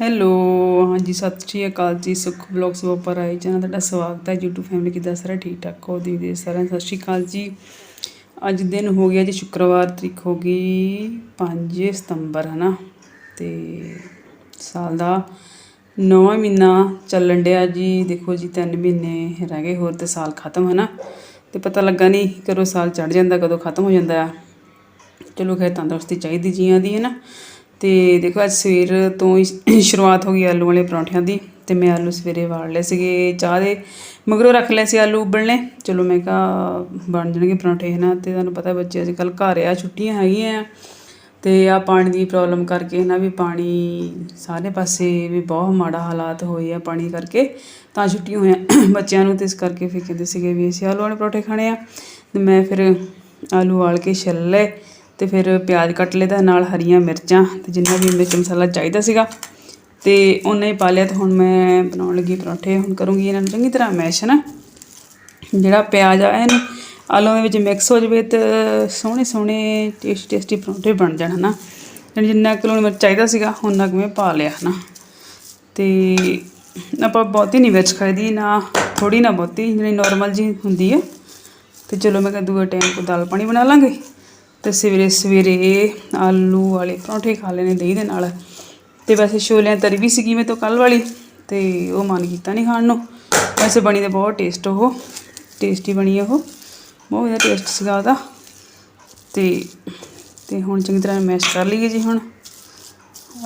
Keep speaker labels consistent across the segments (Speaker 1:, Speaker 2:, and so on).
Speaker 1: Hello, ਹਾਂਜੀ, ਸਤਿ ਸ਼੍ਰੀ ਅਕਾਲ ਜੀ, ਸੁਖ ਬਲੌਗਸ ਵਾਪਰ ਆਏ ਜਨਾਂ ਤੁਹਾਡਾ ਸਵਾਗਤ ਹੈ, YouTube ਫੈਮਿਲੀ ਕਿੱਦਾਂ ਸਾਰਾ ਠੀਕ ਠਾਕ ਹੋ? ਦੀ ਦੇ ਸਾਰਿਆਂ ਸਤਿ ਸ਼੍ਰੀ ਅਕਾਲ ਜੀ। ਅੱਜ ਦਿਨ ਹੋ ਗਿਆ ਜੀ, ਸ਼ੁੱਕਰਵਾਰ ਤਰੀਕ ਹੋ ਗਈ 5 ਸਤੰਬਰ, ਹਨਾ? ਤੇ ਸਾਲ ਦਾ ਨੌਵਾਂ ਮਹੀਨਾ ਚੱਲਣ ਡਿਆ ਜੀ, ਦੇਖੋ ਜੀ 3 ਮਹੀਨੇ ਰਹਿ ਗਏ ਹੋਰ ਤੇ ਸਾਲ ਖਤਮ, ਹਨਾ? ਤੇ ਪਤਾ ਲੱਗਾ ਨਹੀਂ ਕਦੋਂ ਸਾਲ ਚੜ ਜਾਂਦਾ, ਕਦੋਂ ਖਤਮ ਹੋ ਜਾਂਦਾ। ਆ ਚਲੋ ਖੈਰ, ਤੰਦਰੁਸਤੀ ਚਾਹੀਦੀ ਜੀਆਂ ਦੀ ਹੈ ਨਾ ਤੇ ਦੇਖੋ ਅੱਜ ਸਵੇਰ ਤੋਂ ਹੀ ਸ਼ੁਰੂਆਤ ਹੋ ਗਈ ਆਲੂ ਵਾਲੇ ਪਰੌਂਠਿਆਂ ਦੀ ਤੇ ਮੈਂ ਆਲੂ ਸਵੇਰੇ ਵਾੜ ਲਏ ਸੀਗੇ, ਚਾਹ ਦੇ ਮਗਰੋਂ ਰੱਖ ਲਏ ਸੀ ਆਲੂ ਉਬਲਣੇ। ਚਲੋ ਮੈਂ ਕਿਹਾ ਬਣ ਜਾਣਗੇ ਪਰੌਂਠੇ, ਹੈ ਨਾ? ਤੇ ਤੁਹਾਨੂੰ ਪਤਾ ਬੱਚੇ ਅੱਜ ਕੱਲ ਘਰ ਆ, ਛੁੱਟੀਆਂ ਹੈਗੀਆਂ ਆ। ਤੇ ਆ ਪਾਣੀ ਦੀ ਪ੍ਰੋਬਲਮ ਕਰਕੇ ਨਾ, ਵੀ ਪਾਣੀ ਸਾਰੇ ਪਾਸੇ ਵੀ ਬਹੁਤ ਮਾੜਾ ਹਾਲਾਤ ਹੋਏ ਆ ਪਾਣੀ ਕਰਕੇ। ਤਾਂ ਛੁੱਟੀਆਂ ਹੋਈਆਂ ਬੱਚਿਆਂ ਨੂੰ, ਤੇ ਇਸ ਕਰਕੇ ਫਿਰ ਕਹਿੰਦੇ ਸੀਗੇ ਵੀ ਅਸੀਂ ਆਲੂ ਵਾਲੇ ਪਰੌਂਠੇ ਖਾਣੇ ਆ। ਤੇ ਮੈਂ ਫਿਰ ਆਲੂ ਵਾਲ ਕੇ ਛਿੱਲ ਲਏ। ਤੇ ਫਿਰ ਪਿਆਜ਼ ਕੱਟ ਲਏ ਤਾਂ ਨਾਲ ਹਰੀਆਂ ਮਿਰਚਾਂ ਤੇ ਜਿੰਨਾ ਵੀ ਮਿਰਚ ਮਸਾਲਾ ਚਾਹੀਦਾ ਸੀਗਾ ਤੇ ਉਹਨੇ ਹੀ ਪਾ ਲਿਆ ਤੇ ਹੁਣ ਮੈਂ ਬਣਾਉਣ ਲੱਗੀ ਪਰੌਂਠੇ। ਹੁਣ ਕਰੂੰਗੀ ਇਹਨਾਂ ਨੂੰ ਚੰਗੀ ਤਰ੍ਹਾਂ ਮੈਸ਼ ਨਾ ਜਿਹੜਾ ਪਿਆਜ਼ ਆ, ਇਹਨੂੰ ਆਲੂ ਦੇ ਵਿੱਚ ਮਿਕਸ ਹੋ ਜਾਵੇ ਤੇ ਸੋਹਣੇ ਸੋਹਣੇ ਟੇਸਟੀ ਟੇਸਟੀ ਪਰੌਂਠੇ ਬਣ ਜਾਣ, ਹਨਾ? ਜਾਣੀ ਜਿੰਨਾ ਕਿਲੋ ਮਿਰਚ ਚਾਹੀਦਾ ਸੀਗਾ ਉਹਨਾਂ ਕੁ ਮੈਂ ਪਾ ਲਿਆ, ਹਨਾ? ਤੇ ਆਪਾਂ ਬਹੁਤੀ ਨਹੀਂ ਮਿਰਚ ਖਾਈਦੀ, ਨਾ ਥੋੜੀ ਨਾ ਬਹੁਤੀ, ਜਿਹੜੀ ਨਾਰਮਲ ਜੀ ਹੁੰਦੀ ਹੈ। ਤੇ ਚਲੋ ਮੈਂ ਕਿਹਾ ਦੂਏ ਟਾਈਮ ਕੋ ਦਾਲ ਪਾਣੀ ਬਣਾ ਲਾਂਗੇ। ਤੇ ਸਵੇਰੇ ਸਵੇਰੇ ਆਲੂ ਵਾਲੇ ਪਰੌਂਠੇ ਖਾ ਲੈਣੇ ਦਹੀਂ ਦੇ ਨਾਲ। ਤੇ ਵੈਸੇ ਛੋਲਿਆਂ ਤਰੀ ਵੀ ਸੀਗੀ ਮੈਂ ਤੋਂ ਕੱਲ ਵਾਲੀ ਤੇ ਉਹ ਮਨ ਕੀਤਾ ਨਹੀਂ ਖਾਣ ਨੂੰ। ਵੈਸੇ ਬਣੀ ਤੇ ਬਹੁਤ ਟੇਸਟ ਉਹ, ਟੇਸਟੀ ਬਣੀ ਉਹ। ਬਹੁਤ ਵਧੀਆ ਟੇਸਟ ਸੀਗਾ ਉਹਦਾ। ਤੇ ਤੇ ਹੁਣ ਚੰਗੀ ਤਰ੍ਹਾਂ ਮੈਸ਼ ਕਰ ਲਈਏ ਜੀ ਹੁਣ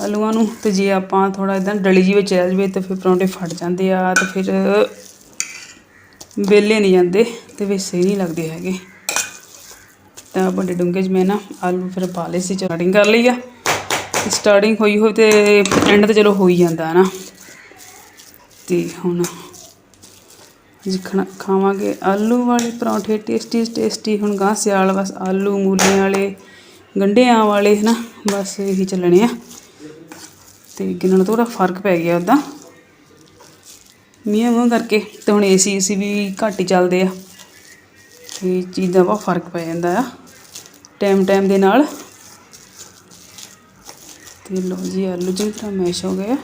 Speaker 1: ਆਲੂਆਂ ਨੂੰ। ਤੇ ਜੇ ਆਪਾਂ ਥੋੜਾ ਇਦਾਂ ਡਲੀ ਜੀ ਵਿੱਚ ਰਹਿ ਜਾਵੇ ਤੇ ਫਿਰ ਪਰੌਂਠੇ ਫਟ ਜਾਂਦੇ ਆ ਤੇ ਫਿਰ ਵੇਲੇ ਨਹੀਂ ਜਾਂਦੇ ਤੇ ਵੀ ਸਹੀ ਨਹੀਂ ਲੱਗਦੇ ਹੈਗੇ। ਤਾਂ ਵੱਡੇ ਡੂੰਘੇ 'ਚ ਮੈਂ ਨਾ ਆਲੂ ਫਿਰ ਪਾ ਲਏ ਸੀ ਸਟਾਰਟਿੰਗ ਕਰ ਲਈ ਆ। ਸਟਾਰਟਿੰਗ ਹੋਈ ਹੋਈ ਤੇ ਐਂਡ ਤੇ ਚਲੋ ਹੋ ਹੀ ਜਾਂਦਾ ਹੈ ਨਾ। ਤੇ ਹੁਣ ਅੱਜ ਖਾਣਾ ਖਾਵਾਂਗੇ ਆਲੂ ਵਾਲੇ ਪਰੌਂਠੇ ਟੇਸਟੀ ਟੇਸਟੀ ਹੁਣ ਗਾਂ ਸਿਆਲ ਬਸ ਆਲੂ ਮੂਲੀਆਂ ਵਾਲੇ, ਗੰਢਿਆਂ ਵਾਲੇ ਹਨਾ, ਬਸ ਇਹੀ ਚੱਲਣੇ ਆ। ਤੇ ਗਿਣਨ ਥੋੜਾ ਫ਼ਰਕ ਪੈ ਗਿਆ ਉਹਦਾ ਮੀਂਹ ਮੂੰਹ ਕਰਕੇ ਤੇ ਹੁਣ ਏਸੀ ਏਸੀ ਵੀ ਘੱਟ ਹੀ ਚੱਲਦੇ ਆ। ਤੇ ਚੀਜ਼ਾਂ ਬਹੁਤ ਫ਼ਰਕ ਪੈ ਜਾਂਦਾ ਆ। ਟਾਈਮ ਟਾਈਮ ਦੇ ਨਾਲ। ਤੇ ਲੋ ਜੀ, ਆਲੂ ਚੰਗੀ ਤਰ੍ਹਾਂ ਮੈਸ਼ ਹੋ ਗਏ ਆ।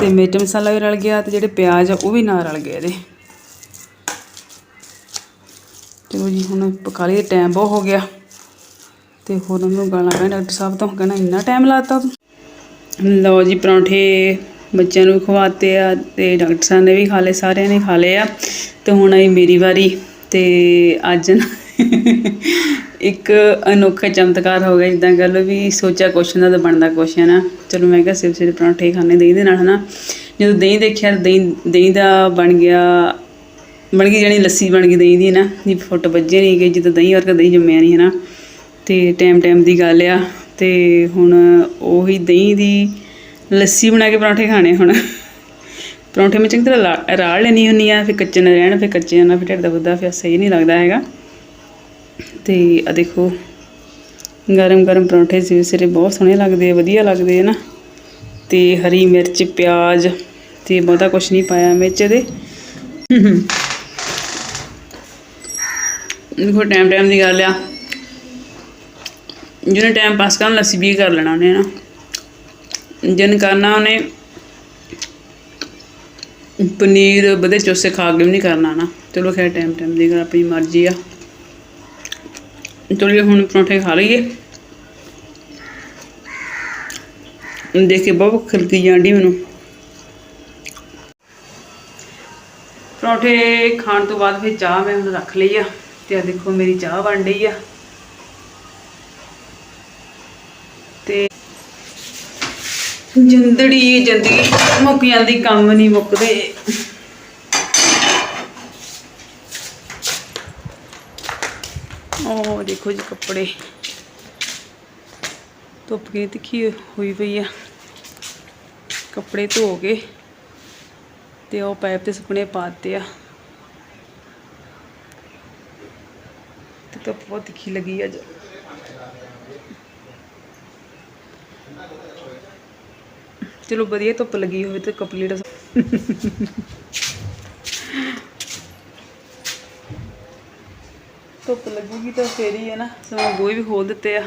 Speaker 1: ਤੇ ਮਿਰਚ ਮਸਾਲਾ ਵੀ ਰਲ ਗਿਆ ਤੇ ਜਿਹੜੇ ਪਿਆਜ਼ ਆ, ਉਹ ਵੀ ਨਾਲ ਰਲ ਗਏ ਇਹਦੇ। ਚਲੋ ਜੀ, ਹੁਣ ਪਕਾ ਲਈ ਟਾਈਮ ਬਹੁਤ ਹੋ ਗਿਆ। ਤੇ ਹੋਰ ਉਹਨੂੰ ਗਾਲਾਂ ਪੈਣ, ਡਾਕਟਰ ਸਾਹਿਬ ਤੋਂ ਕਹਿਣਾ ਇੰਨਾ ਟਾਈਮ ਲਾਤਾ। ਤੂੰ ਲਓ ਜੀ, ਪਰੌਂਠੇ ਬੱਚਿਆਂ ਨੂੰ ਖਵਾਤੇ ਆ ਤੇ ਡਾਕਟਰ ਸਾਹਿਬ ਨੇ ਵੀ ਖਾ ਲਏ, ਸਾਰਿਆਂ ਨੇ ਖਾ ਲਏ ਆ। ਤੇ ਹੁਣ ਆਈ ਮੇਰੀ ਵਾਰੀ। ਤੇ ਅੱਜ ਨਾ ਇੱਕ ਅਨੋਖਾ ਚਮਤਕਾਰ ਹੋ ਗਿਆ, ਜਿੱਦਾਂ ਗੱਲ ਵੀ ਸੋਚਿਆ ਕੁਛ ਨਾ ਤਾਂ ਬਣਦਾ ਕੁਛ ਹੈ ਨਾ। ਚਲੋ ਮੈਂ ਕਿਹਾ ਸਿਰ ਸਿਰ ਪਰੌਂਠੇ ਖਾਣੇ ਦਹੀਂ ਦੇ ਨਾਲ ਹਨਾ। ਜਦੋਂ ਦਹੀਂ ਦੇਖਿਆ ਦਹੀਂ ਦਹੀਂ ਦਾ ਬਣ ਗਿਆ, ਬਣ ਗਈ ਜਾਣੀ ਲੱਸੀ ਬਣ ਗਈ ਦਹੀਂ ਦੀ ਨਾ ਜੀ ਫੁੱਟ ਵੱਜੇ ਨਹੀਂ ਗਈ ਜਦੋਂ ਦਹੀਂ ਵਰਗਾ ਦਹੀਂ ਜੰਮਿਆ ਨਹੀਂ ਹਨਾ। ਤੇ ਟਾਈਮ ਟਾਈਮ ਦੀ ਗੱਲ ਆ, ਤੇ ਹੁਣ ਉਹੀ ਦਹੀਂ ਦੀ ਲੱਸੀ ਬਣਾ ਕੇ ਪਰੌਂਠੇ ਖਾਣੇ ਹੁਣ। ਪਰੌਂਠੇ ਮੈਂ ਚੰਗੀ ਤਰ੍ਹਾਂ ਲਾ- ਰਾੜ ਲੈਣੀ ਹੁੰਦੀ ਆ, ਫਿਰ ਕੱਚੇ ਨਾ ਰਹਿਣ, ਫਿਰ ਕੱਚੇ ਨਾ ਫਿਰ ਢਿੱਡ ਦਾ ਬੁੱਧਾ, ਫਿਰ ਸਹੀ ਨਹੀਂ ਲੱਗਦਾ ਹੈਗਾ। ਤੇ ਆ ਦੇਖੋ, ਗਰਮ ਗਰਮ ਪਰੌਂਠੇ ਸਿਰੇ ਸਿਰੇ ਬਹੁਤ ਸੋਹਣੇ ਲੱਗਦੇ ਆ, ਵਧੀਆ ਲੱਗਦੇ ਆ ਨਾ। ਤੇ ਹਰੀ ਮਿਰਚ, ਪਿਆਜ਼ ਤੇ ਬਹੁਤਾ ਕੁਝ ਨਹੀਂ ਪਾਇਆ ਮਿਰਚ ਦੇ। ਦੇਖੋ, ਟਾਈਮ ਟਾਈਮ ਦੀ ਗੱਲ ਆ। ਜਿਹਨੇ ਟਾਈਮ ਪਾਸ ਕਰਨ ਲੱਸੀ ਵੀ ਕਰ ਲੈਣਾ ਉਹਨੇ ਨਾ ਜਿਨ ਕਰਨਾ ਉਹਨੇ ਪਨੀਰ ਵਧੇ ਚੋਸੇ ਖਾ ਕੇ ਵੀ ਨਹੀਂ ਕਰਨਾ ਨਾ। ਚਲੋ ਖੈਰ ਟਾਈਮ ਟਾਈਮ ਦੀ ਗੱਲ ਆਪਣੀ ਮਰਜ਼ੀ ਆ। ਚਲਿਏ ਹੁਣ ਪਰੌਂਠੇ ਖਾ ਲਈਏ। ਦੇਖ ਕੇ ਬਹੁਤ ਖਲਕੀ ਜਾਂਦੀ ਮੈਨੂੰ। ਪਰੌਂਠੇ ਖਾਣ ਤੋਂ ਬਾਅਦ ਫਿਰ ਚਾਹ ਮੈਂ ਹੁਣ ਰੱਖ ਲਈ ਆ, ਤੇ ਆ ਦੇਖੋ ਮੇਰੀ ਚਾਹ ਬਣ ਰਹੀ ਆ। ਤੇ ਜਿੰਦੜੀ ਜ਼ਿੰਦਗੀ ਮੁੱਕ ਜਾਂਦੀ ਕੰਮ ਨਹੀਂ ਮੁੱਕਦੇ। ਉਹ ਦੇਖੋ ਜੀ ਕੱਪੜੇ। ਧੁੱਪ ਕਿੰਨੀ ਤਿੱਖੀ ਹੋਈ ਪਈ ਆ। ਕੱਪੜੇ ਧੋ ਕੇ ਤੇ ਉਹ ਪਾਈਪ ਤੇ ਸੁੱਕਣੇ ਪਾਤੇ ਆ। ਤੇ ਧੁੱਪ ਬਹੁਤ ਤਿੱਖੀ ਲੱਗੀ ਅੱਜ। ਚਲੋ ਵਧੀਆ ਧੁੱਪ ਲੱਗੀ ਹੋਵੇ ਤੇ ਕੱਪੜੇ ਦਾ ਧੁੱਪ ਲੱਗੂਗੀ ਤਾਂ ਫੇਰ ਹੀ ਹੈ ਨਾ ਸਮਾਂ ਗੋਹੇ ਵੀ ਖੋਲ ਦਿੱਤੇ ਆ।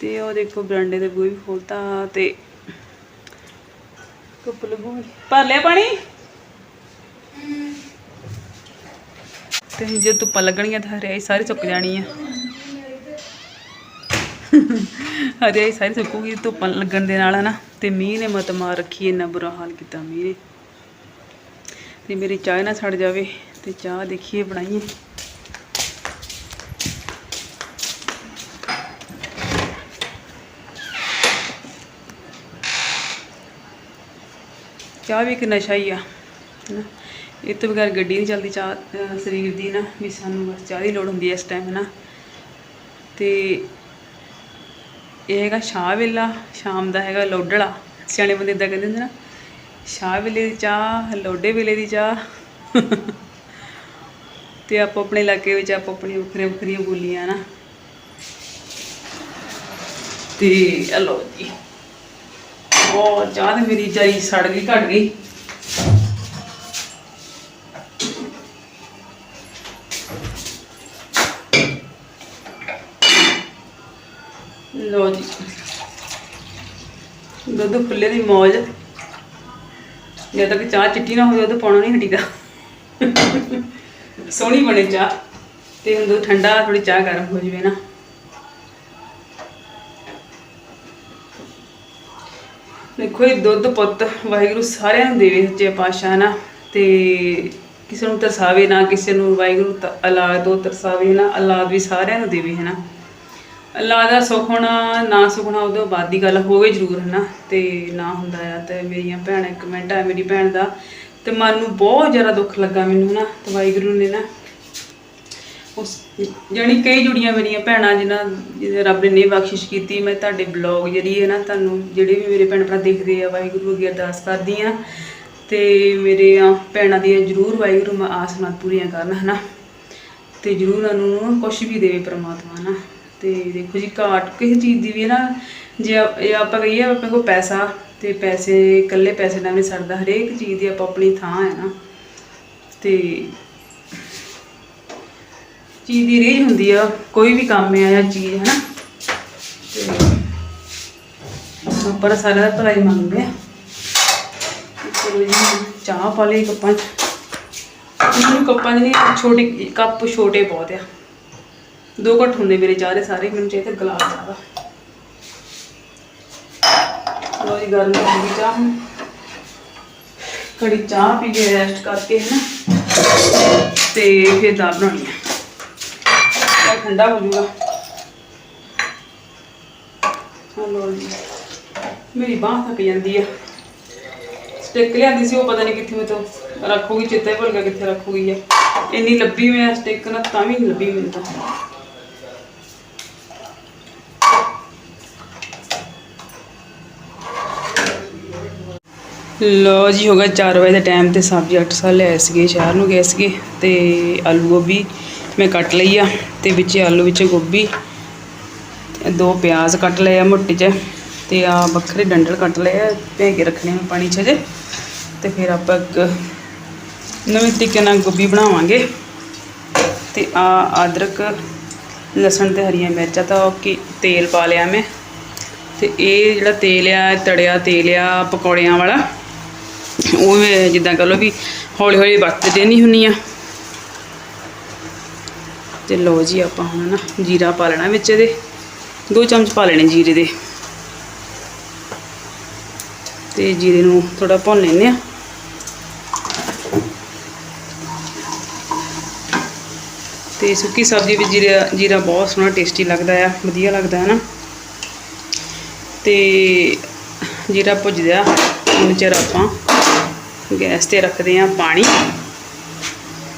Speaker 1: ਤੇ ਉਹ ਦੇਖੋ ਬਰਾਂਡੇ ਦੇ ਬੂਹੇ ਵੀ ਖੋਲਤਾ ਤੇ ਧੁੱਪ ਲੱਗੂਗੀ। ਭਰ ਲਿਆ ਪਾਣੀ? ਤੇ ਜੇ ਧੁੱਪਾਂ ਲੱਗਣਗੀਆਂ ਤਾਂ ਹਰਿਆਈ ਸਾਰੀ ਸੁੱਕ ਜਾਣੀ ਆ। ਹਰਿਆਈ ਸਾਰੀ ਸੁੱਕੂਗੀ, ਧੁੱਪ ਲੱਗਣ ਦੇ ਨਾਲ ਹੈ ਨਾ, ਤੇ ਮੀਂਹ ਨੇ ਮਤ ਮਾਰ ਰੱਖੀ, ਇੰਨਾ ਬੁਰਾ ਹਾਲ ਕੀਤਾ ਮੀਂਹ ਨੇ। ਤੇ ਮੇਰੀ ਚਾਹ ਨਾ ਸੜ ਜਾਵੇ, ਤੇ ਚਾਹ ਦੇਖੀਏ, ਬਣਾਈਏ। ਚਾਹ ਵੀ ਇੱਕ ਨਸ਼ਾ ਹੀ ਆ, ਹਨਾ। ਇਹ ਤੋਂ ਬਗੈਰ ਗੱਡੀ ਨਹੀਂ ਚੱਲਦੀ ਚਾਹ ਸਰੀਰ ਦੀ ਨਾ, ਵੀ ਸਾਨੂੰ ਬਸ ਚਾਹ ਦੀ ਲੋੜ ਹੁੰਦੀ ਹੈ ਇਸ ਟਾਈਮ ਨਾ ਤੇ ਇਹ ਹੈਗਾ ਸ਼ਾਹ ਵੇਲਾ, ਸ਼ਾਮ ਦਾ ਹੈਗਾ ਲੋਡੜਾ ਸਿਆਣੇ ਬੰਦੇ ਇਦਾਂ ਕਹਿੰਦੇ ਹੁੰਦੇ ਨਾ, ਸ਼ਾਹ ਵੇਲੇ ਦੀ ਚਾਹ, ਲੋਡੇ ਵੇਲੇ ਦੀ ਚਾਹ। ਤੇ ਆਪੋ ਆਪਣੇ ਇਲਾਕੇ ਵਿੱਚ ਆਪੋ ਆਪਣੀਆਂ ਵੱਖਰੀਆਂ ਵੱਖਰੀਆਂ ਬੋਲੀਆਂ ਨਾ। ਤੇ ਇਹ ਜੀ। ਉਹ ਚਾਹ ਤੇ ਮੇਰੀ ਚਾਈ ਸੜ ਗਈ, ਘਟ ਗਈ। ਦੁੱਧ ਫੁੱਲੇ ਦੀ ਮੌਜ। ਜਦ ਤੱਕ ਚਾਹ ਚਿੱਟੀ ਨਾ ਹੋਵੇ ਉਦੋਂ ਪਾਉਣਾ ਨਹੀਂ ਹਟੀਦਾ। ਸੋਹਣੀ ਬਣੇ ਚਾਹ। ਤੇ ਹੁਣ ਦੁੱਧ ਠੰਡਾ ਥੋੜੀ ਚਾਹ ਗਰਮ ਹੋ ਜਵੇ ਨਾ। ਦੇਖੋ ਇਹ ਦੁੱਧ ਪੁੱਤ, ਵਾਹਿਗੁਰੂ ਸਾਰਿਆਂ ਨੂੰ ਦੇਵੇ ਸੱਚੇ ਪਾਤਸ਼ਾਹ ਨਾ। ਤੇ ਕਿਸੇ ਨੂੰ ਤਰਸਾਵੇ ਨਾ, ਕਿਸੇ ਨੂੰ ਵਾਹਿਗੁਰੂ ਅਲਾਦ ਔਲਾਦ ਤਰਸਾਵੇ ਨਾ, ਅਲਾਦ ਵੀ ਸਾਰਿਆਂ ਨੂੰ ਦੇਵੇ, ਹੈ ਨਾ। ਅੱਲਾਹ ਦਾ ਸੁੱਖ ਹੋਣਾ, ਨਾ ਸੁੱਖ ਹੋਣਾ, ਉਹਦੇ ਬਾਅਦ ਦੀ ਗੱਲ ਹੋਵੇ ਜ਼ਰੂਰ ਹੈ ਨਾ ਤੇ ਨਾ ਹੁੰਦਾ ਆ, ਤੇ ਮੇਰੀਆਂ ਭੈਣਾਂ ਕਮੈਂਟ ਆ, ਮੇਰੀ ਭੈਣ ਦਾ, ਤੇ ਮਨ ਨੂੰ ਬਹੁਤ ਜ਼ਿਆਦਾ ਦੁੱਖ ਲੱਗਾ ਮੈਨੂੰ ਨਾ ਤੇ ਵਾਹਿਗੁਰੂ ਨੇ ਨਾ ਉਸ ਜਾਣੀ ਕਈ ਜੁੜੀਆਂ ਮੇਰੀਆਂ ਭੈਣਾਂ, ਜਿਨ੍ਹਾਂ ਰੱਬ ਨੇ ਨਹੀਂ ਬਖਸ਼ਿਸ਼ ਕੀਤੀ, ਮੈਂ ਤੁਹਾਡੇ ਬਲੌਗ ਜਿਹੜੀ ਹੈ ਨਾ, ਤੁਹਾਨੂੰ ਜਿਹੜੇ ਵੀ ਮੇਰੇ ਭੈਣ ਭਰਾ ਦੇਖਦੇ ਆ, ਵਾਹਿਗੁਰੂ ਅੱਗੇ ਅਰਦਾਸ ਕਰਦੀ ਆ ਤੇ ਮੇਰੇ ਭੈਣਾਂ ਦੀਆਂ ਜ਼ਰੂਰ ਵਾਹਿਗੁਰੂ, ਮ- ਆਸ ਪੂਰੀਆਂ ਕਰਨ, ਹਨਾ? ਤੇ ਜ਼ਰੂਰ ਉਹਨਾਂ ਨੂੰ ਕੁਝ ਵੀ ਦੇਵੇ ਪ੍ਰਮਾਤਮਾ ਨਾ ਤੇ ਦੇਖੋ ਜੀ ਘਾਟ ਕਿਸੇ ਚੀਜ਼ ਦੀ ਵੀ ਹੈ ਨਾ, ਜੇ ਆਪਾਂ ਕਹੀਏ ਆਪਣੇ ਕੋਲ ਪੈਸਾ ਤੇ ਪੈਸੇ, ਇਕੱਲੇ ਪੈਸੇ ਨਾਲ ਨਹੀਂ ਸਰਦਾ ਹਰੇਕ ਚੀਜ਼ ਦੀ ਆਪਾਂ ਆਪਣੀ ਥਾਂ ਹੈ ਨਾ। ਤੇ ਚੀਜ਼ ਦੀ ਰੀਝ ਹੁੰਦੀ ਆ, ਕੋਈ ਵੀ ਕੰਮ ਆ ਜਾਂ ਚੀਜ਼ ਹੈ ਨਾ। ਤੇ ਉੱਪਰ ਸਾਰਾ ਦਾ ਭਲਾਈ ਮੰਗਦੇ ਆ। ਚਲੋ ਜੀ, ਚਾਹ ਪਾ ਲਈ ਕੱਪਾਂ 'ਚ। ਮੈਨੂੰ ਕੱਪਾਂ 'ਚ ਨਹੀਂ, ਛੋਟੇ ਕੱਪ ਛੋਟੇ ਬਹੁਤ ਆ। ਦੋ ਘੱਟ ਹੁੰਦੇ ਮੇਰੇ ਚਾਹ ਦੇ ਸਾਰੇ, ਮੈਨੂੰ ਚਾਹੀਦਾ ਗਲਾਸ ਜ਼ਿਆਦਾ। ਲੋ ਜੀ, ਗਰਮ ਹੋ ਗਈ ਚਾਹ ਹੁਣ। ਕੜੀ ਚਾਹ ਪੀ ਕੇ ਰੈਸਟ ਕਰਕੇ ਹੈ ਨਾ ਤੇ ਫਿਰ ਦਾਲ ਬਣਾਉਣੀ ਹੈ ਇਹ ਠੰਡਾ ਹੋ ਜਾਊਗਾ। ਹਲੋ ਜੀ, ਮੇਰੀ ਬਾਹ ਥੱਕ ਜਾਂਦੀ ਆ। ਸਟਿਕ ਲਿਆਂਦੀ ਸੀ, ਉਹ ਪਤਾ ਨਹੀਂ ਕਿੱਥੇ ਮੈਂ ਤੋਂ ਰੱਖੂਗੀ ਚਿੱਤੇ ਭੁੱਲ ਗਿਆ ਕਿੱਥੇ ਰੱਖੂਗੀ ਆ। ਇੰਨੀ ਲੱਭੀ ਮੈਂ ਸਟਿਕ ਨਾ, ਤਾਂ ਵੀ ਨਹੀਂ ਲੱਭੀ ਮੈਨੂੰ ਤਾਂ। ਲੋ ਜੀ, ਹੋ ਗਿਆ 4 ਵਜੇ ਦਾ ਟਾਈਮ ਤੇ ਸਬਜ਼ੀ 8 ਸਾਲ ਲਿਆਏ ਸੀਗੇ, ਸ਼ਹਿਰ ਨੂੰ ਗਏ ਸੀਗੇ ਤੇ ਆਲੂ ਗੋਭੀ ਮੈਂ ਕੱਟ ਲਈ ਆ ਤੇ ਵਿੱਚ ਆਲੂ, ਵਿੱਚ ਗੋਭੀ ਤੇ ਦੋ ਪਿਆਜ਼ ਕੱਟ ਲਏ ਆ ਮੋਟੇ ਚ ਤੇ ਆ ਵੱਖਰੇ ਡੰਡਲ ਕੱਟ ਲਏ ਆ ਭੇ ਕੇ ਰੱਖਣੇ ਆ ਪਾਣੀ ਚ ਜੇ ਤੇ ਫਿਰ ਆਪਾਂ ਇੱਕ ਨਵੇਂ ਤਰੀਕੇ ਨਾਲ ਗੋਭੀ ਬਣਾਵਾਂਗੇ ਤੇ ਆ ਅਦਰਕ, ਲਸਣ ਤੇ ਹਰੀਆਂ ਮਿਰਚਾਂ ਤਾਂ ਕਿ ਤੇਲ ਪਾ ਲਿਆ ਮੈਂ ਤੇ ਇਹ ਜਿਹੜਾ ਤੇਲ ਆ, ਤੜਿਆ ਤੇਲ ਆ, ਪਕੌੜਿਆਂ ਵਾਲਾ ਉਹ ਮੈਂ ਜਿੱਦਾਂ ਕਹ ਲਓ ਵੀ ਹੌਲੀ ਹੌਲੀ ਵਰਤਦੇ ਨਹੀਂ ਹੁੰਨੀ ਆ ਤੇ ਲਓ ਜੀ ਆਪਾਂ ਹੁਣ ਨਾ ਜੀਰਾ ਪਾ ਲੈਣਾ ਵਿੱਚ ਇਹਦੇ। ਦੋ ਚਮਚ ਪਾ ਲੈਣੇ ਜੀਰੇ ਦੇ। ਤੇ ਜੀਰੇ ਨੂੰ ਥੋੜਾ ਭੁੰਨ ਲੈਂਦੇ ਆ ਤੇ ਸੁੱਕੀ ਸਬਜ਼ੀ ਵਿੱਚ ਜੀਰਾ ਜੀਰਾ ਬਹੁਤ ਸੋਹਣਾ ਟੇਸਟੀ ਲੱਗਦਾ ਆ, ਵਧੀਆ ਲੱਗਦਾ ਹੈ ਨਾ ਤੇ ਜੀਰਾ ਭੁੱਜਦਾ ਹੁਣ ਚਿਰ ਆਪਾਂ ਗੈਸ ਤੇ ਰੱਖਦੇ ਆ ਪਾਣੀ।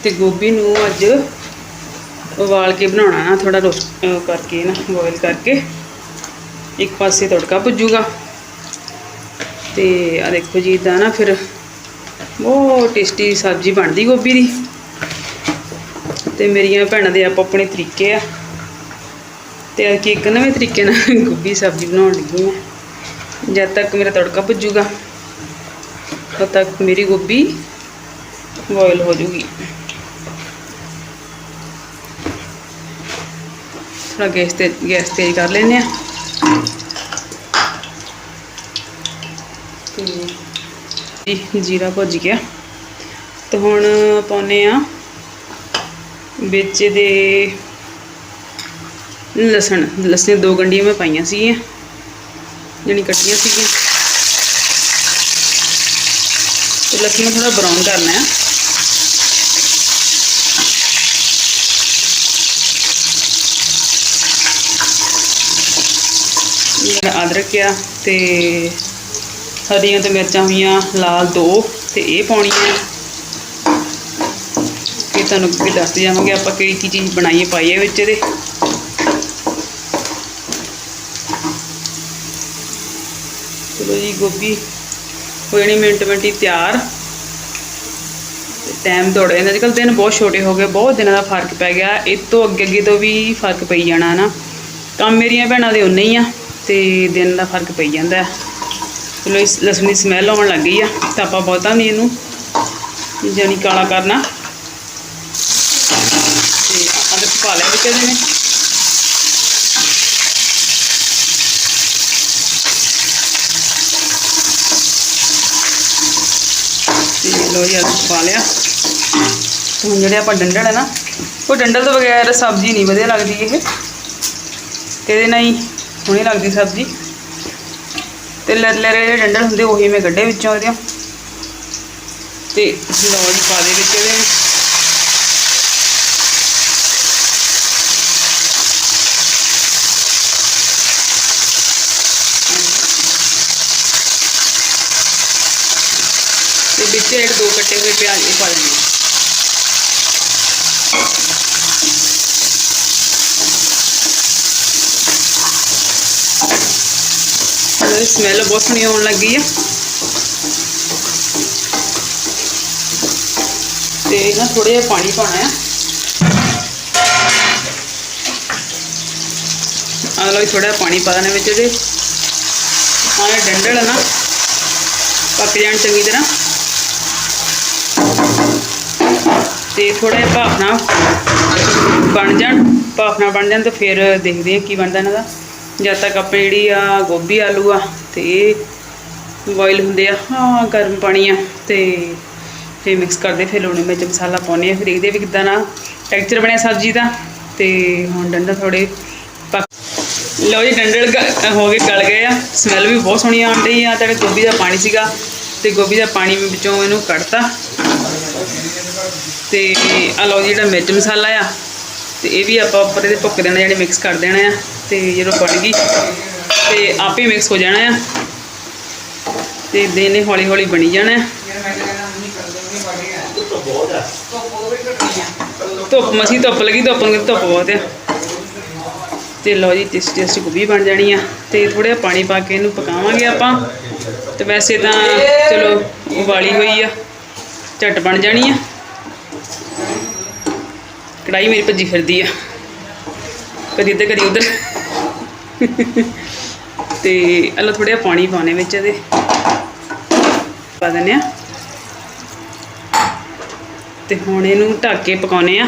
Speaker 1: ਤੇ ਗੋਭੀ ਨੂੰ ਅੱਜ ਉਬਾਲ ਕੇ ਬਣਾਉਣਾ ਨਾ ਥੋੜਾ ਰੋਸ ਕਰਕੇ ਨਾ ਬੋਇਲ ਕਰਕੇ। ਇੱਕ ਪਾਸੇ ਤੜਕਾ ਭੁੱਜੂਗਾ ਤੇ ਆ ਦੇਖੋ ਜੀ ਇਦਾਂ ਨਾ ਫਿਰ ਬਹੁਤ ਟੇਸਟੀ ਸਬਜ਼ੀ ਬਣਦੀ ਗੋਭੀ ਦੀ। ਤੇ ਮੇਰੀਆਂ ਭੈਣਾਂ ਦੇ ਆਪੋ ਆਪਣੇ ਤਰੀਕੇ ਆ। ਤੇ ਅੱਜ ਇੱਕ ਨਵੇਂ ਤਰੀਕੇ ਨਾਲ ਗੋਭੀ ਸਬਜ਼ੀ ਬਣਾਉਣ ਲੱਗੀ ਹਾਂ ਜਦ ਤੱਕ ਮੇਰਾ ਤੜਕਾ ਭੁੱਜੂਗਾ ਤਦ ਤੱਕ ਮੇਰੀ ਗੋਭੀ ਬੋਇਲ ਹੋ ਜੂਗੀ? ਥੋੜਾ ਗੈਸ ਤੇ, ਗੈਸ ਤੇਜ਼ ਕਰ ਲੈਂਦੇ ਆ ਤੇ ਜੀਰਾ ਭੁੱਜ ਗਿਆ। ਤੇ ਹੁਣ ਪਾਉਨੇ ਆ ਵਿੱਚ ਦੇ ਲਸਣ। ਲਸਣ ਦੋ ਗੰਢੀਆਂ ਮੈਂ ਪਾਈਆਂ ਸੀਗੀਆਂ ਜਿਹੜੀ ਕੱਟੀਆਂ ਸੀਗੀਆਂ। ਤੇ ਲਸਣ ਨੂੰ ਥੋੜਾ ਬਰਾਊਨ ਕਰਨਾ ਹੈ। ਜਿਹੜਾ ਅਦਰਕ ਆ ਤੇ ਹਰੀਆਂ ਤੇ ਮਿਰਚਾਂ ਹੋਈਆਂ, ਲਾਲ ਦੋ ਤੇ ਇਹ ਪਾਉਣੀਆਂ ਇਹ ਤੁਹਾਨੂੰ ਵੀ ਦੱਸਦੇ ਜਾਵਾਂਗੇ ਆਪਾਂ ਕਿਹੜੀ ਕੀ ਚੀਜ਼ ਬਣਾਈਏ ਪਾਈਏ ਵਿੱਚ ਇਹਦੇ। ਚਲੋ ਜੀ, ਗੋਭੀ ਹੋ ਜਾਣੀ ਮਿੰਟ ਮਿੰਟ ਹੀ ਤਿਆਰ। ਟਾਈਮ ਦੌੜ ਜਾਂਦਾ ਅੱਜ ਕੱਲ੍ਹ ਦਿਨ ਬਹੁਤ ਛੋਟੇ ਹੋ ਗਏ, ਬਹੁਤ ਦਿਨਾਂ ਦਾ ਫ਼ਰਕ ਪੈ ਗਿਆ। ਇਹ ਤੋਂ ਅੱਗੇ ਅੱਗੇ ਤੋਂ ਵੀ ਫ਼ਰਕ ਪਈ ਜਾਣਾ ਨਾ। ਕੰਮ ਮੇਰੀਆਂ ਭੈਣਾਂ ਦੇ ਉਨੇ ਹੀ ਆ, ਤੇ ਦਿਨ ਦਾ ਫ਼ਰਕ ਪਈ ਜਾਂਦਾ। ਚਲੋ, ਇਸ ਲਸਣ ਦੀ ਸਮੈਲ ਆਉਣ ਲੱਗ ਗਈ ਆ ਤਾਂ ਆਪਾਂ ਬਹੁਤਾ ਨਹੀਂ ਇਹਨੂੰ ਜਾਨੀ ਕਾਲਾ ਕਰਨਾ। ਤੇ ਅਦਰਕ ਪਾ ਲਿਆ ਵਿੱਚ ਇਹਦੇ ਨੇ ਤੇ ਲੋ ਜੀ ਅਦਰਕ ਪਾ ਲਿਆ। ਹੁਣ ਜਿਹੜੇ ਆਪਾਂ ਡੰਡਲ ਹੈ ਨਾ, ਉਹ ਡੰਡਲ ਤੋਂ ਬਗੈਰ ਸਬਜ਼ੀ ਨਹੀਂ ਵਧੀਆ ਲੱਗਦੀ ਇਹ। ਇਹਦੇ ਨਾਲ ਹੀ ਸੋਹਣੀ ਲੱਗਦੀ ਸਬਜ਼ੀ। ਤੇ ਲਰਲਰੇ ਜਿਹੜੇ ਡੰਡਲ ਹੁੰਦੇ, ਉਹੀ ਮੈਂ ਕੱਢੇ ਵਿੱਚੋਂ ਇਹਦੇ ਤੇ ਲਓ ਜੀ, ਪਾ ਦੇ ਵਿੱਚ ਇਹਦੇ ਤੇ ਵਿੱਚ ਜਿਹੜੇ ਦੋ ਕੱਟੇ ਹੋਏ ਪਿਆਜ਼ ਇਹ ਪਾ ਦੇਣੇ ਇਹਦੀ ਸਮੈਲ ਬਹੁਤ ਸੋਹਣੀ ਆਉਣ ਲੱਗੀ ਆ। ਤੇ ਨਾ ਥੋੜਾ ਜਿਹਾ ਪਾਣੀ ਪਾਉਣਾ ਆ। ਆਹ ਲਓ ਥੋੜਾ ਪਾਣੀ ਪਾ ਦੇਣਾ ਵਿੱਚ ਇਹਦੇ। ਆਹ ਡੰਡਲ ਨਾ, ਪੱਕ ਜਾਣ ਚੰਗੀ ਤਰ੍ਹਾਂ। ਤੇ ਥੋੜਾ ਜਿਹਾ ਭਾਫ ਬਣ ਜਾਣ ਭਾਫਨਾ ਬਣ ਜਾਣ ਤਾਂ ਫਿਰ ਦੇਖਦੇ ਹਾਂ ਕੀ ਬਣਦਾ ਇਹਨਾਂ ਦਾ। ਜਦ ਤੱਕ ਆਪਣੇ ਜਿਹੜੀ ਆ ਗੋਭੀ ਆਲੂ ਆ ਤੇ ਇਹ ਬੋਇਲ ਹੁੰਦੇ ਆ, ਹਾਂ ਗਰਮ ਪਾਣੀ ਆ ਤੇ ਫਿਰ ਮਿਕਸ ਕਰਦੇ, ਫਿਰ ਲੂਣ ਮਿਰਚ ਮਸਾਲਾ ਪਾਉਂਦੇ ਆ, ਫਿਰ ਦੇਖਦੇ ਵੀ ਕਿਦਾਂ ਨਾ ਟੈਕਸਚਰ ਬਣਿਆ ਸਬਜ਼ੀ ਦਾ। ਤੇ ਹੁਣ ਡੰਡਾ ਥੋੜੇ ਪੱਕ ਲਓ ਜੀ ਡੰਡਲ ਹੋ ਗਏ, ਗਲ ਗਏ ਆ। ਸਮੈਲ ਵੀ ਬਹੁਤ ਸੋਹਣੀ ਆਉਂਦੀ ਆ, ਤੇ ਗੋਭੀ ਦਾ ਪਾਣੀ ਸੀਗਾ ਤੇ ਗੋਭੀ ਦਾ ਪਾਣੀ ਵਿੱਚੋਂ ਇਹਨੂੰ ਕੱਢਤਾ। ਤੇ ਆ ਲਓ ਜੀ ਜਿਹੜਾ ਮਿਰਚ ਮਸਾਲਾ ਆ, ਤੇ ਇਹ ਵੀ ਆਪਾਂ ਉੱਪਰ ਇਹਦੇ ਭੁੱਕ ਦੇਣਾ ਜਿਹੜੇ ਮਿਕਸ ਕਰ ਦੇਣਾ ਆ, ਤੇ ਜਦੋਂ ਬਣ ਗਈ, ਤੇ ਆਪੇ ਮਿਕਸ ਹੋ ਜਾਣਾ ਆ। ਤੇ ਦੇਨੇ ਹੌਲੀ ਹੌਲੀ ਬਣੀ ਜਾਣਾ। ਧੁੱਪ, ਮਸੀ ਧੁੱਪ ਲੱਗੀ, ਧੁੱਪ ਨੂੰ ਧੁੱਪ ਬਹੁਤ ਆ। ਤੇ ਲਓ ਜੀ ਟੇਸਟੀ ਟੇਸਟੀ ਗੋਭੀ ਬਣ ਜਾਣੀ ਆ, ਤੇ ਥੋੜਾ ਜਿਹਾ ਪਾਣੀ ਪਾ ਕੇ ਇਹਨੂੰ ਪਕਾਵਾਂਗੇ ਆਪਾਂ। ਤੇ ਵੈਸੇ ਤਾਂ ਚਲੋ ਉਬਾਲੀ ਹੋਈ ਆ, ਝਟ ਬਣ ਜਾਣੀ ਆ। ਕੜਾਈ ਮੇਰੀ ਭੱਜੀ ਫਿਰਦੀ ਆ। ਕਦੀ ਇੱਧਰ, ਕਦੀ ਉੱਧਰ। ਤੇ ਅੱਲਾ ਥੋੜਾ ਜਿਹਾ ਪਾਣੀ ਪਾਉਣੇ ਵਿੱਚ ਇਹਦੇ। ਪਾ ਦਿੰਦੇ ਆ। ਤੇ ਹੁਣ ਇਹਨੂੰ ਢੱਕ ਕੇ ਪਕਾਉਨੇ ਆ।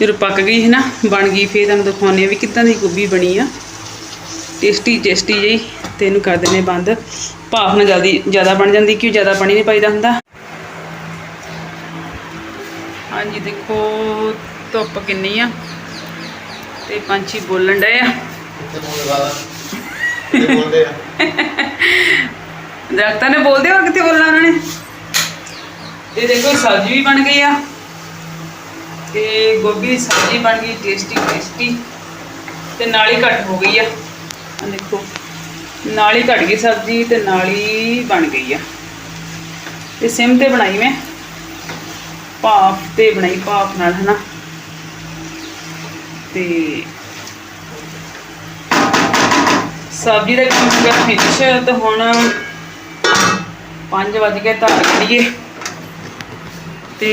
Speaker 1: ਜਦੋਂ ਪੱਕ ਗਈ ਹੈ ਨਾ, ਬਣ ਗਈ, ਫੇਰ ਤੁਹਾਨੂੰ ਦਿਖਾਉਨੇ ਆ ਵੀ ਕਿੱਦਾਂ ਦੀ ਗੋਭੀ ਬਣੀ ਆ। ਟੇਸਟੀ ਟੇਸਟੀ ਜਿਹੀ। ਤੇ ਇਹਨੂੰ ਕਰ ਦਿੰਨੇ ਬੰਦ। ਭਾਫ ਨਾ ਜਲਦੀ, ਜ਼ਿਆਦਾ ਬਣ ਜਾਂਦੀ ਕਿਉਂ? ਜ਼ਿਆਦਾ ਪਾਣੀ ਨਹੀਂ ਪਾਈਦਾ ਹੁੰਦਾ। ਹਾਂਜੀ, ਦੇਖੋ। ਧੁੱਪ ਕਿੰਨੀ ਆ? ਤੇ ਪੰਛੀ ਬੋਲਣ ਡਏ ਆ।
Speaker 2: ਇਹ
Speaker 1: ਦਰਖਤਾਂ ਨੇ ਬੋਲਦੇ ਹੋ ਕਿਤੇ ਬੋਲਣਾ ਉਹਨਾਂ ਨੇ? ਤੇ ਦੇਖੋ ਸਬਜ਼ੀ ਵੀ ਬਣ ਗਈ ਆ। ਤੇ ਗੋਭੀ ਦੀ ਸਬਜ਼ੀ ਬਣ ਗਈ ਟੇਸਟੀ ਟੇਸਟੀ ਤੇ ਨਾਲ ਹੀ ਘੱਟ ਹੋ ਗਈ ਆ। ਆ ਦੇਖੋ ਨਾਲ ਹੀ ਘੱਟ ਗਈ ਸਬਜ਼ੀ ਤੇ ਨਾਲ ਹੀ ਬਣ ਗਈ ਆ। ਤੇ ਸਿਮ ਤੇ ਬਣਾਈ ਮੈਂ। ਭਾਫ ਤੇ ਬਣਾਈ ਭਾਫ ਨਾਲ ਹਨਾ। ਤੇ ਸਬਜ਼ੀ ਦਾ ਕੰਮ ਹੋ ਗਿਆ ਫਿਨਿਸ਼ ਤੇ ਹੁਣ 5 ਵਜ ਕੇ ਧਾਰ ਕੱਢੀਏ। ਤੇ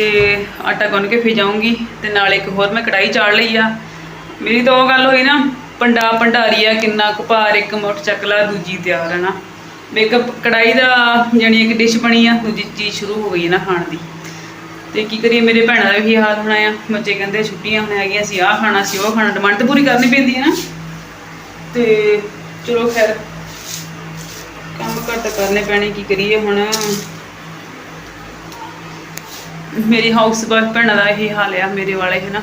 Speaker 1: ਆਟਾ ਗੁੰਨ ਕੇ ਫਿਰ ਜਾਊਂਗੀ, ਤੇ ਨਾਲ ਇੱਕ ਹੋਰ ਮੈਂ ਕੜਾਈ ਚਾੜ ਲਈ ਆ। ਮੇਰੀ ਤਾਂ ਉਹ ਗੱਲ ਹੋਈ ਨਾ ਪੰਡਾ ਭੰਡਾਰੀ ਆ, ਕਿੰਨਾ ਕੁ ਭਾਰ, ਇੱਕ ਮੁੱਠ ਚੱਕਲਾ ਦੂਜੀ ਤਿਆਰ ਹੈ ਨਾ। ਮੇਕਅਪ ਕੜਾਈ ਦਾ ਜਾਣੀ ਇੱਕ ਡਿਸ਼ ਬਣੀ ਆ, ਦੂਜੀ ਚੀਜ਼ ਸ਼ੁਰੂ ਹੋ ਗਈ ਹੈ ਨਾ ਖਾਣ ਦੀ। ਤੇ ਕੀ ਕਰੀਏ, ਮੇਰੇ ਭੈਣਾਂ ਦਾ ਵੀ ਹਾਲ ਹੋਣਾ ਆ? ਬੱਚੇ ਕਹਿੰਦੇ ਛੁੱਟੀਆਂ ਹੁਣ ਹੈਗੀਆਂ ਸੀ, ਆਹ ਖਾਣਾ ਸੀ, ਉਹ ਖਾਣਾ ਡਿਮਾਂਡ ਤਾਂ ਪੂਰੀ ਕਰਨੀ ਪੈਂਦੀ ਹੈ ਨਾ। ਤੇ ਚਲੋ ਖੈਰ, ਕੰਮ ਘੱਟ ਕਰਨੇ ਪੈਣੇ, ਕੀ ਕਰੀਏ ਹੁਣ? ਮੇਰੀ ਹਾਊਸ ਵਾਈਫ ਭੈਣਾਂ ਦਾ ਇਹ ਹਾਲ ਆ, ਮੇਰੇ ਵਾਲੇ ਹੈ ਨਾ।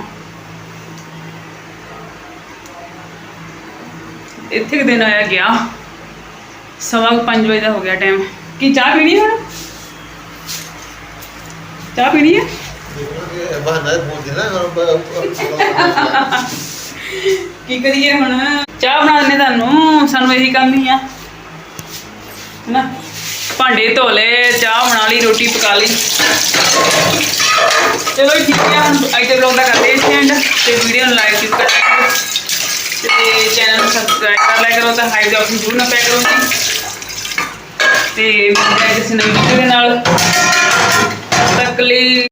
Speaker 1: ਇੱਥੇ ਕੁ ਦਿਨ ਆਇਆ ਗਿਆ। ਸਵਾ ਕੁ ਪੰਜ ਵਜੇ ਦਾ ਹੋ ਗਿਆ ਟਾਈਮ ਕੀ ਚਾਹ ਪੀਣੀ ਹੁਣ? ਚਾਹ ਪੀਣੀ ਹੈ?
Speaker 2: ਬਹਾਨਾ ਬੋਲ ਦੇਣਾ
Speaker 1: ਕੀ ਕਰੀਏ ਹੁਣ? ਚਾਹ ਬਣਾ ਦਿੰਦੇ ਤੁਹਾਨੂੰ, ਸਾਨੂੰ ਇਹੀ ਕੰਮ ਹੀ ਆ। ਹੈਨਾ? ਭਾਂਡੇ ਧੋ ਲਏ, ਚਾਹ ਬਣਾ ਲਈ, ਰੋਟੀ ਪਕਾ ਲਈ। ਚਲੋ ਠੀਕ ਹੈ ਹੁਣ ਅੱਜ ਦੇ ਵਲੌਗ ਦਾ ਕਰਦੇ ਹਾਂ ਐਂਡ ਤੇ ਵੀਡੀਓ ਨੂੰ ਲਾਈਕ ਜ਼ਰੂਰ ਕਰਿਆ ਤੇ ਚੈਨਲ ਨੂੰ ਸਬਸਕ੍ਰਾਈਬ ਕਰ ਲਿਆ ਕਰੋ ਤਾਂ ਹਾਈ ਦੇ ਆਪਸ਼ਨ ਜ਼ਰੂਰ ਨਾ ਪਿਆ ਕਰੋ ਜੀ। ਤੇ ਮਿਲਦੇ ਹਾਂ ਕਿਸੇ ਨਵੀਂ ਵੀਡੀਓ ਦੇ ਨਾਲ। ਤੱਕ